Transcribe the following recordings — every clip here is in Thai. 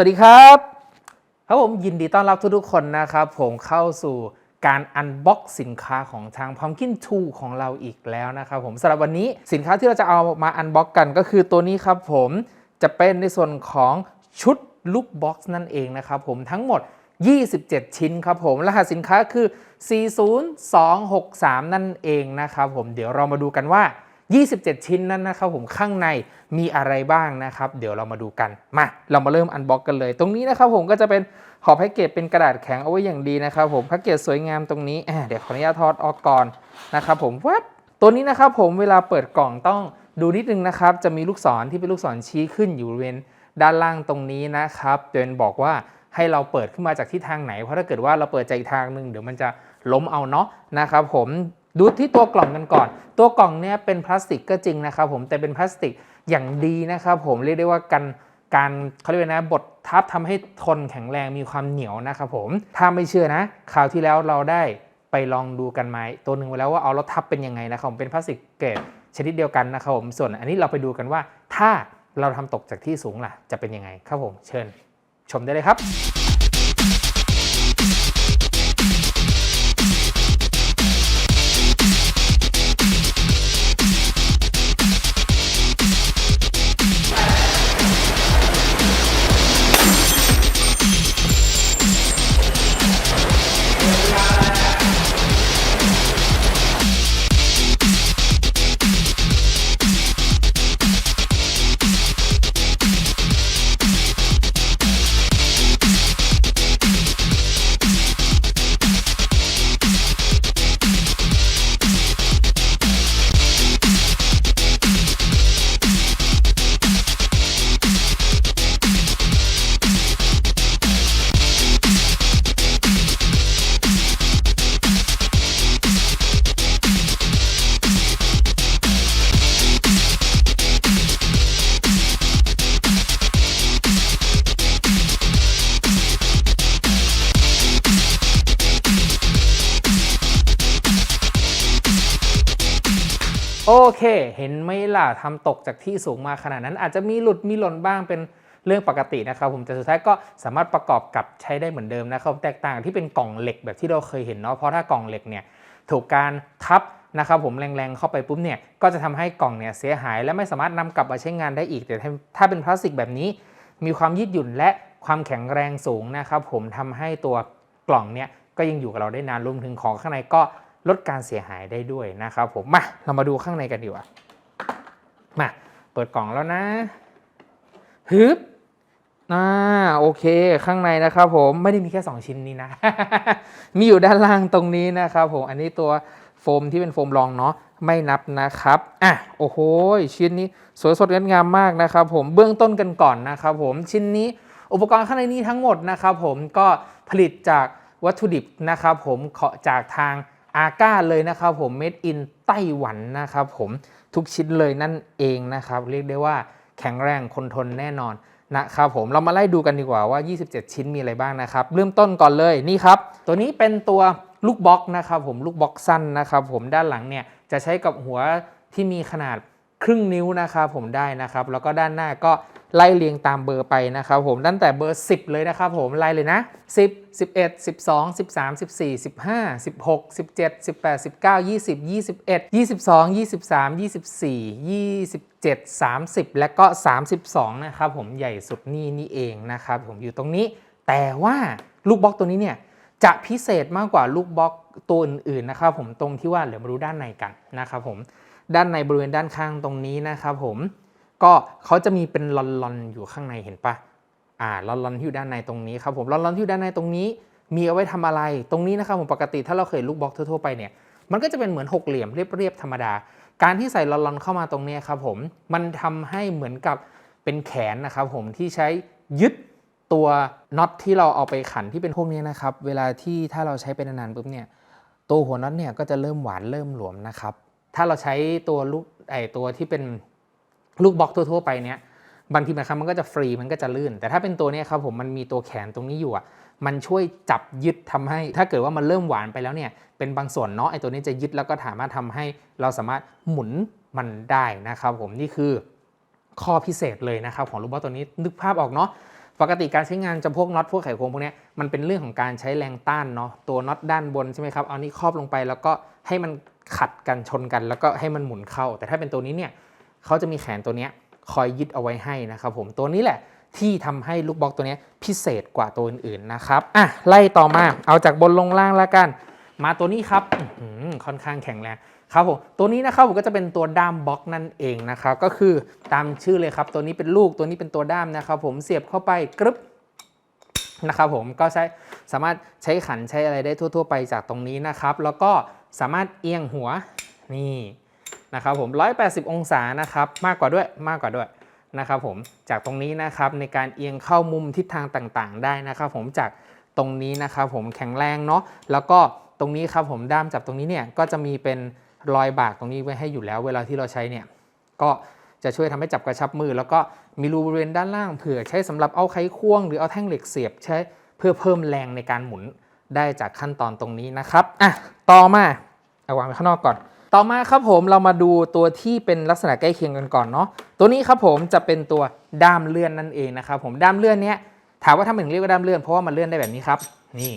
สวัสดีครับครับผมยินดีต้อนรับทุกๆคนนะครับ ผมเข้าสู่การอันบ็อกสินค้าของทาง Pumpkin 2 ของเราอีกแล้วนะครับผมสำหรับวันนี้สินค้าที่เราจะเอามาอันบ็อกกันก็คือตัวนี้ครับผมจะเป็นในส่วนของชุดลูกบ็อกซ์นั่นเองนะครับผมทั้งหมด 27 ชิ้นครับผมรหัสสินค้าคือ 40263 นั่นเองนะครับผมเดี๋ยวเรามาดูกันว่า 27 ชิ้นนั้นนะครับผมข้างในมีอะไรบ้างนะครับ เดี๋ยวเรามาดูกันมาเรามาเริ่มอันบ็อกกันเลย ตรงนี้นะครับผมก็จะเป็นห่อแพ็กเกจเป็นกระดาษแข็งเอาไว้อย่างดีนะครับผมแพ็กเกจสวยงามตรงนี้เดี๋ยวขออนุญาตถอดออกก่อนนะครับผมวับตัวนี้นะครับผมเวลาเปิดกล่องต้องดูนิดนึงนะครับ จะมีลูกศรที่เป็นลูกศรชี้ขึ้นอยู่บริเวณด้านล่างตรงนี้นะครับเดนบอกว่าให้เราเปิดขึ้นมาจากที่ทางไหน เพราะถ้าเกิดว่าเราเปิดจากอีกทางหนึ่งเดี๋ยวมันจะล้มเอาเนาะนะครับผม ดูที่ตัวกล่องกันก่อน ตัวกล่องเนี่ยเป็นพลาสติกก็จริงนะครับผมแต่เป็นพลาสติกอย่างดีนะครับผมเรียกได้ว่ากันการเขาเรียกว่านะบดทับทำให้ทนแข็งแรงมีความเหนียวนะครับผมถ้าไม่เชื่อนะคราวที่แล้วเราได้ไปลองดูกันไหมตัวหนึ่งไว้แล้วว่าเอาแล้วทับเป็นยังไงนะครับผมเป็นพลาสติกเกรดชนิดเดียวกันนะครับผมส่วนอันนี้เราไปดูกันว่าถ้าเราทำตกจากที่สูงล่ะจะเป็นยังไงครับผมเชิญ ชมได้เลยครับ โอเค เห็นไหมล่ะทำตกจากที่สูงมาขนาดนั้น อาจจะมีหลุดมีหล่นบ้างเป็นเรื่องปกตินะครับผมแต่สุดท้ายก็สามารถประกอบกับใช้ได้เหมือนเดิมนะครับแตกต่างที่เป็นกล่องเหล็กแบบที่เราเคยเห็นเนาะเพราะถ้ากล่องเหล็กเนี่ยถูกการทับนะครับผมแรงๆเข้าไปปุ๊บเนี่ยก็จะทำให้กล่องเนี่ยเสียหาย และไม่สามารถนำกลับมาใช้งานได้อีกแต่ถ้าถ้าเป็นพลาสติกแบบนี้ มีความยืดหยุ่นและความแข็งแรงสูงนะครับผมทำให้ตัวกล่องเนี่ยก็ยังอยู่กับเราได้นานรวมถึงของข้างในก็ ลดการเสียหายได้ด้วยนะครับผมมาเรามาดูข้างในกันดีกว่ามาเปิดกล่องแล้วนะฮึบอ่าโอเคข้างในนะครับผมไม่ได้มีแค่ 2 ชิ้นนี้นะ มีอยู่ด้านล่างตรงนี้นะครับผมอันนี้ตัวโฟมที่เป็นโฟมรองเนาะไม่นับนะครับอะโอ้โหชิ้นนี้สวยสดงดงามมากนะครับผมเบื้องต้นกันก่อนนะครับผมชิ้นนี้อุปกรณ์ข้างในนี้ทั้งหมดนะครับผมก็ผลิตจากวัตถุดิบนะครับผมขอจากทาง อาก้าเลยนะครับผม made in ไต้หวันนะครับผมทุกชิ้นเลยนั่นเองนะครับเรียกได้ว่าแข็งแรงคนทนแน่นอนนะครับผมเรามาไล่ดูกันดีกว่าว่า 27 ชิ้นมีอะไรบ้างนะครับ เริ่มต้นก่อนเลยนี่ครับ ตัวนี้เป็นตัวลูกบล็อกนะครับผมลูกบล็อกสั้นนะครับผมด้านหลังเนี่ยจะใช้กับหัวที่มีขนาดครึ่งนิ้วนะครับผมได้นะครับ แล้วก็ด้านหน้าก็ ไล่เรียงตามเบอร์ไปนะครับผมตั้งแต่เบอร์ 10 เลยนะครับผมไล่เลยนะ 10 11 12 13 14 15 16 17 18 19 20 21 22 23 24 27 30 และก็ 32 นะครับผมใหญ่สุดนี่นี่เองนะครับผมอยู่ตรงนี้ แต่ว่าลูกบล็อกตัวนี้เนี่ยจะพิเศษมากกว่าลูกบล็อกตัวอื่นๆนะครับผมตรงที่ว่าเดี๋ยวมาดูด้านในกันนะครับผมด้านในบริเวณด้านข้างตรงนี้นะครับผม ก็เขาจะมีเป็นลอนๆอยู่ข้างในเห็นปะอ่าลอนๆที่อยู่ด้านในตรงนี้ครับผมลอนๆที่อยู่ด้านในตรงนี้ มีเอาไว้ทำอะไร ตรงนี้นะครับผมปกติถ้าเราเคยลูกบล็อกทั่วๆไปเนี่ยมันก็จะเป็นเหมือนหกเหลี่ยมเรียบๆธรรมดา การที่ใส่ลอนๆเข้ามาตรงนี้ครับผมมันทำให้เหมือนกับเป็นแขนนะครับผมที่ใช้ยึดตัวน็อตที่เราเอาไปขันที่เป็นพวกนี้นะครับ เวลาที่ถ้าเราใช้ไปนานๆปุ๊บเนี่ยตัวหัวน็อตเนี่ยก็จะเริ่มหวานเริ่มหลวมนะครับ ถ้าเราใช้ตัวลูกไอตัวที่เป็น ลูกบล็อกทั่วๆไปเนี่ยบางทีบางครั้งมันก็จะฟรีมันก็จะลื่น แต่ถ้าเป็นตัวนี้ครับผมมันมีตัวแขนตรงนี้อยู่อะมันช่วยจับยึดทำให้ ถ้าเกิดว่ามันเริ่มหวานไปแล้วเนี่ยเป็นบางส่วนเนาะไอตัวนี้จะยึดแล้วก็สามารถทำให้เราสามารถหมุนมันได้นะครับผมนี่คือข้อพิเศษเลยนะครับของลูกบอลตัวนี้นึกภาพออกเนาะปกติการใช้งานจะพวกน็อตพวกไขควงพวกเนี้ยมันเป็นเรื่องของการใช้แรงต้านเนาะตัวน็อตด้านบนใช่ไหมครับเอานี้ครอบลงไปแล้วก็ให้มันขัดกันชนกัน แล้วก็ให้มันหมุนเข้า แต่ถ้าเป็นตัวนี้เนี่ย เขาจะมีแขนตัวนี้คอยยึดเอาไว้ให้นะครับผมตัวนี้แหละที่ทำให้ลูกบล็อกตัวนี้พิเศษกว่าตัวอื่นๆนะครับอะไล่ต่อมาเอาจากบนลงล่างแล้วกัน มาตัวนี้ครับค่อนข้างแข็งแรงครับผมตัวนี้นะครับผมก็จะเป็นตัวด้ามบล็อกนั่นเองนะครับก็คือตามชื่อเลยครับ ตัวนี้เป็นลูกตัวนี้เป็นตัวด้ามนะครับผมเสียบเข้าไปกรึบนะครับผมก็ใช้สามารถใช้ขันใช้อะไรได้ทั่ว ๆ ไปจากตรงนี้นะครับ แล้วก็สามารถเอียงหัวนี่ นะครับผม 180 องศานะครับมากกว่าด้วยมากกว่าด้วยนะครับผมจากตรงนี้นะครับในการเอียงเข้ามุมทิศทางต่างๆ ได้นะครับผมจากตรงนี้นะครับผมแข็งแรงเนาะแล้วก็ตรงนี้ครับผมด้ามจับตรงนี้เนี่ยก็จะมีเป็นรอยบากตรงนี้ไว้ให้อยู่แล้ว เวลาที่เราใช้เนี่ยก็จะช่วยทำให้จับกระชับมือ แล้วก็มีรูบริเวณด้านล่างเผื่อใช้สำหรับเอาไขควง หรือเอาแท่งเหล็กเสียบใช้เพื่อเพิ่มแรงในการหมุนได้จากขั้นตอนตรงนี้นะครับอะต่อมาเอาวางไว้ข้างนอกก่อน ต่อมาครับผมเรามาดูตัวที่เป็นลักษณะใกล้เคียงกันก่อนเนาะตัวนี้ครับผมจะเป็นตัวด้ามเลื่อนนั่นเองนะครับผมด้ามเลื่อนเนี้ยถามว่าทำไมถึงเรียกว่าด้ามเลื่อนเพราะว่ามันเลื่อนได้แบบนี้ครับ นี่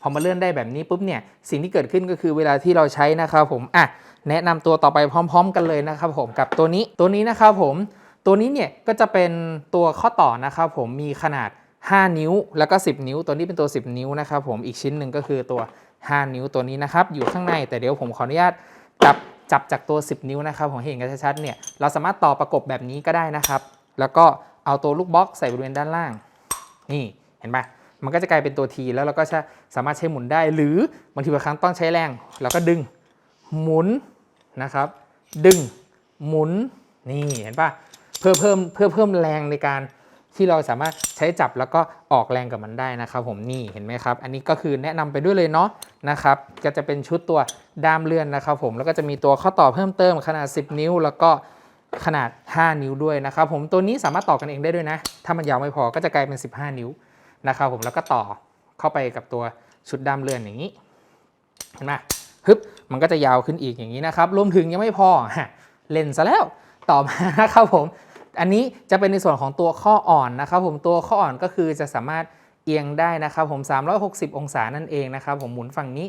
พอมาเลื่อนได้แบบนี้ปุ๊บเนี่ยสิ่งที่เกิดขึ้นก็คือเวลาที่เราใช้นะครับผมอะแนะนำตัวต่อไปพร้อม ๆ กันเลยนะครับผมกับตัวนี้ตัวนี้นะครับผมตัวนี้เนี่ยก็จะเป็นตัวข้อต่อนะครับผมมีขนาด 5 นิ้วแล้วก็ 10 นิ้ว ตัวนี้เป็นตัว 10 นิ้วนะครับผมอีกชิ้นหนึ่งก็คือตัว 5 นิ้วตัวนี้นะครับอยู่ข้างในแต่เดี๋ยวผมขออนุญาต จับจับจากตัว 10 นิ้วนะครับผมให้เห็นกันชัดๆเนี่ยเราสามารถต่อประกบแบบนี้ก็ได้นะครับ แล้วก็เอาตัวลูกบล็อกใส่บริเวณด้านล่าง นี่เห็นปะมันก็จะกลายเป็นตัวทีแล้วเราก็จะสามารถใช้หมุนได้ หรือบางทีบางครั้งต้องใช้แรงเราก็ดึงหมุนนะครับ ดึงหมุนนี่เห็นปะเพื่อเพิ่มเพื่อเพิ่มแรงในการ ที่เราสามารถใช้จับแล้วก็ออกแรงกับมันได้นะครับ ผมนี่เห็นไหมครับ อันนี้ก็คือแนะนำไปด้วยเลยเนาะนะครับก็จะเป็นชุดตัวด้ามเลื่อนนะครับ ผมแล้วก็จะมีตัวข้อต่อเพิ่มเติมขนาด 10 นิ้ว แล้วก็ขนาด 5 นิ้วด้วยนะครับ ผมตัวนี้สามารถต่อกันเองได้ด้วยนะ ถ้ามันยาวไม่พอก็จะกลายเป็น 15 นิ้วนะครับ ผมแล้วก็ต่อเข้าไปกับตัวชุดด้ามเลื่อนอย่างนี้เห็นไหมฮึบมันก็จะยาวขึ้นอีกอย่างนี้นะครับรวมถึงยังไม่พอเล่นซะแล้วต่อมานะครับผม อันนี้จะเป็นในส่วนของตัวข้ออ่อนนะครับ ผมตัวข้ออ่อนก็คือจะสามารถเอียงได้นะครับ ผม 360 องศานั่นเองนะครับ ผมหมุนฝั่งนี้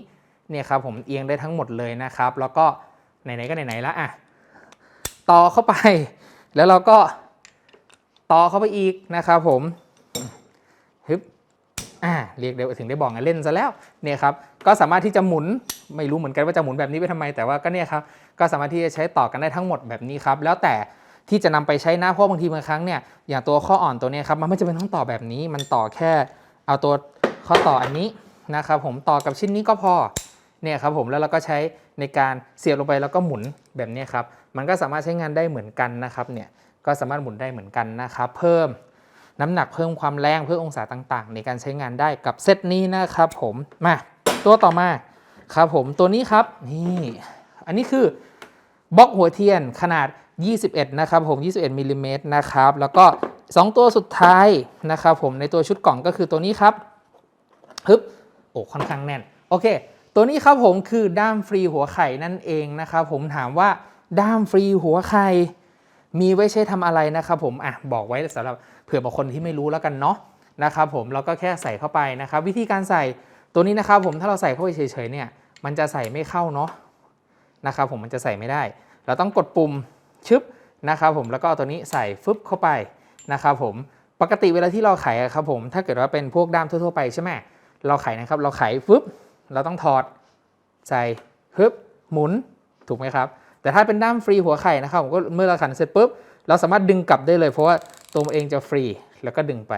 เนี่ยครับผมเอียงได้ทั้งหมดเลยนะครับ แล้วก็ไหนๆก็ไหนๆล้วอะต่อเข้าไป แล้วเราก็ต่อเข้าไปอีกนะครับผมฮึบอ่าเรียกได้ว่าถึงได้บอกไงเล่นซะแล้วเนี่ยครับก็สามารถที่จะหมุนไม่รู้เหมือนกันว่าจะหมุนแบบนี้ไปทำไมแต่ว่าก็เนี่ยครับก็สามารถที่จะใช้ต่อกันได้ทั้งหมดแบบนี้ครับ แล้วแต่ ที่จะนำไปใช้นะเพราะบางทีบางครั้งเนี่ยอย่างตัวข้ออ่อนตัวนี้ครับมันไม่จำเป็นต้องต่อแบบนี้ มันต่อแค่เอาตัวข้อต่ออันนี้นะครับผมต่อกับชิ้นนี้ก็พอเนี่ยครับผมแล้วเราก็ใช้ในการเสียบลงไปแล้วก็หมุนแบบนี้ครับมันก็สามารถใช้งานได้เหมือนกันนะครับเนี่ยก็สามารถหมุนได้เหมือนกันนะครับเพิ่มน้ำหนักเพิ่มความแรงเพิ่มองศาต่างๆ ในการใช้งานได้กับเซตนี้นะครับผมมาตัวต่อมาครับผมตัวนี้ครับนี่อันนี้คือบล็อกหัวเทียนขนาด 21 นะครับผม 21มิลลิเมตรนะครับ แล้วก็ 2 ตัวสุดท้ายนะครับผมในตัวชุดกล่องก็คือตัวนี้ครับฮึบโอ้ค่อนข้างแน่น โอเค ตัวนี้ครับผมคือด้ามฟรีหัวไข่นั่นเองนะครับผมถามว่าด้ามฟรีหัวไข่มีไว้ใช้ทำอะไรนะครับผมอะบอกไว้สำหรับเผื่อบางคนที่ไม่รู้แล้วกันเนาะนะครับผมเราก็แค่ใส่เข้าไปนะครับ วิธีการใส่ตัวนี้นะครับผมถ้าเราใส่เข้าไปเฉยๆเนี่ย มันจะใส่ไม่เข้าเนาะนะครับผมมันจะใส่ไม่ได้ เราต้องกดปุ่ม ชึบนะครับผมแล้วก็เอาตัวนี้ใส่ฟึบเข้าไปนะครับผมปกติเวลาที่เราไขอะครับผมถ้าเกิดว่าเป็นพวกด้ามทั่วๆไปใช่ไหมเราไขนะครับเราไขฟึบเราต้องถอดใส่ฟึบหมุนถูกไหมครับแต่ถ้าเป็นด้ามฟรีหัวไข่นะครับผมก็เมื่อเราขันเสร็จปุ๊บเราสามารถดึงกลับได้เลย เพราะว่าตัวมันเองจะฟรีแล้วก็ดึงไป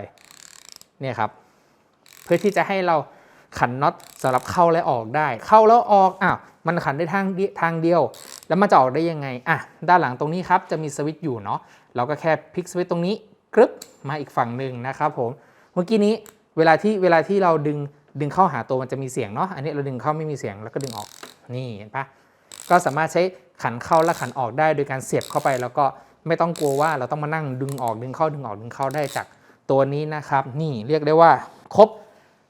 เนี่ยครับเพื่อที่จะให้เราขันน็อตสำหรับเข้าและออกได้ เข้าแล้วออกอ้าวมันขันได้ทางทางเดียว แล้วมันจะออกได้ยังไงอะด้านหลังตรงนี้ครับจะมีสวิตช์อยู่เนาะเราก็แค่พลิกสวิตช์ตรงนี้กรึบมาอีกฝั่งหนึ่งนะครับผมเมื่อกี้นี้เวลาที่เวลาที่เราดึงดึงเข้าหาตัวมันจะมีเสียงเนาะอันนี้เราดึงเข้าไม่มีเสียงแล้วก็ดึงออกนี่เห็นปะก็สามารถใช้ขันเข้าและขันออกได้โดยการเสียบเข้าไป แล้วก็ไม่ต้องกลัวว่าเราต้องมานั่งดึงออกดึงเข้าดึงออกดึงเข้าได้จากตัวนี้นะครับ นี่เรียกได้ว่าครบ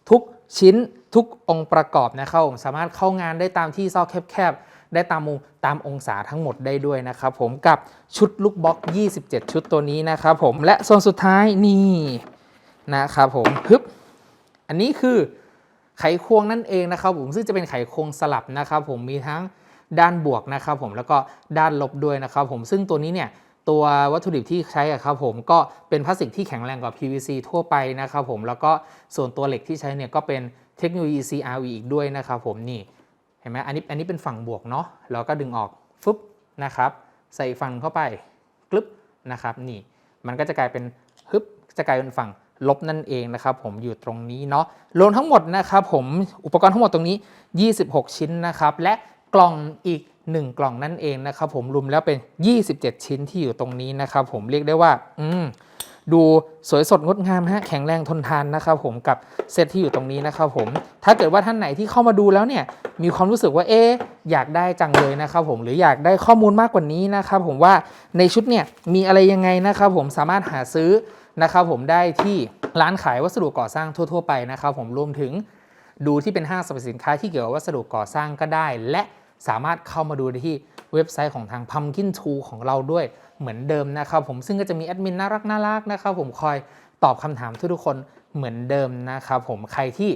ทุกชิ้นทุกองค์ประกอบนะครับผมสามารถเข้างานได้ตามที่ซอกแคบๆ ได้ตามมุมตามองศาทั้งหมดได้ด้วยนะครับผมกับชุดลูกบล็อก 27 ชุดตัวนี้นะครับผมและส่วนสุดท้ายนี่นะครับผมฮึบอันนี้คือไขควงนั่นเองนะครับผมซึ่งจะเป็นไขควงสลับนะครับผมมีทั้งด้านบวกนะครับผมแล้วก็ด้านลบด้วยนะครับผมซึ่งตัวนี้เนี่ยตัววัตถุดิบที่ใช้อะครับผมก็เป็นพลาสติกที่แข็งแรงกว่า PVC ทั่วไปนะครับผมแล้วก็ส่วนตัวเหล็กที่ใช้เนี่ยก็เป็นเทคโนโลยี CRV อีกด้วยนะครับผมนี่ เห็นไหมอันนี้อันนี้เป็นฝั่งบวกเนาะแล้วก็ดึงออกฟึบนะครับใส่ฟันเข้าไปกลึบนะครับนี่มันก็จะกลายเป็นฮึบจะกลายเป็นฝั่งลบนั่นเองนะครับผมอยู่ตรงนี้เนาะรวมทั้งหมดนะครับผมอุปกรณ์ทั้งหมดตรงนี้ 26 ชิ้นนะครับและกล่องอีก 1 กล่องนั่นเองนะครับผมรวมแล้วเป็น 27 ชิ้นที่อยู่ตรงนี้นะครับผมเรียกได้ว่า อืม ดูสวยสดงดงามฮะแข็งแรงทนทานนะครับผมกับเซตที่อยู่ตรงนี้นะครับผมถ้าเกิดว่าท่านไหนที่เข้ามาดูแล้วเนี่ยมีความรู้สึกว่าเอ๊อยากได้จังเลยนะครับผมหรืออยากได้ข้อมูลมากกว่านี้นะครับผมว่าในชุดเนี่ยมีอะไรยังไงนะครับผมสามารถหาซื้อนะครับผมได้ที่ร้านขายวัสดุก่อสร้างทั่ว ๆ ไปนะครับผมรวมถึงดูที่เป็นห้างสรรพสินค้าที่เกี่ยวกับวัสดุก่อสร้างก็ได้ และสามารถเข้ามาดูได้ที่ เว็บไซต์ของทาง Pumpkin t o ของเราด้วยเหมือนเดิมนะครับผมซึ่งก็จะมีแอดมินน่ารักน่ารักนะครับผมคอยตอบคำถามทุกๆคนเหมือนเดิมนะครับผมใครที่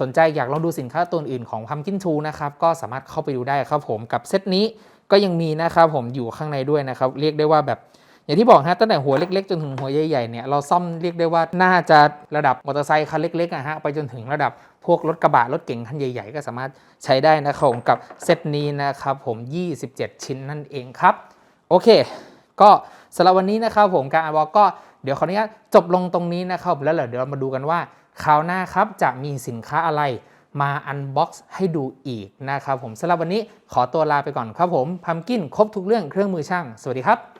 สนใจอยากลองดูสินค้าตัวอื่นของ Pumpkin t o นะครับก็สามารถเข้าไปดูได้ครับผมกับเซตนี้ก็ยังมีนะครับผมอยู่ข้างในด้วยนะครับเรียกได้ว่าแบบ อย่างที่บอกฮะตั้งแต่หัวเล็กๆ จนถึงหัวใหญ่ๆเนี่ยเราซ่อมเรียกได้ว่าน่าจะระดับมอเตอร์ไซค์คันเล็กๆอะฮะไปจนถึงระดับพวกรถกระบะรถเก๋งคันใหญ่ ๆ ก็สามารถใช้ได้นะครับผมกับเซตนี้นะครับผม 27 ชิ้นนั่นเองครับ โอเค ก็สำหรับวันนี้นะครับผมการอันบอกก็เดี๋ยวขออนุญาตจบลงตรงนี้นะครับแล้วเดี๋ยวเรามาดูกันว่าคราวหน้าครับจะมีสินค้าอะไรมาอันบ็อกซ์ให้ดูอีกนะครับผมสำหรับวันนี้ขอตัวลาไปก่อนครับผมพัมกินครบทุกเรื่องเครื่องมือช่าง สวัสดีครับ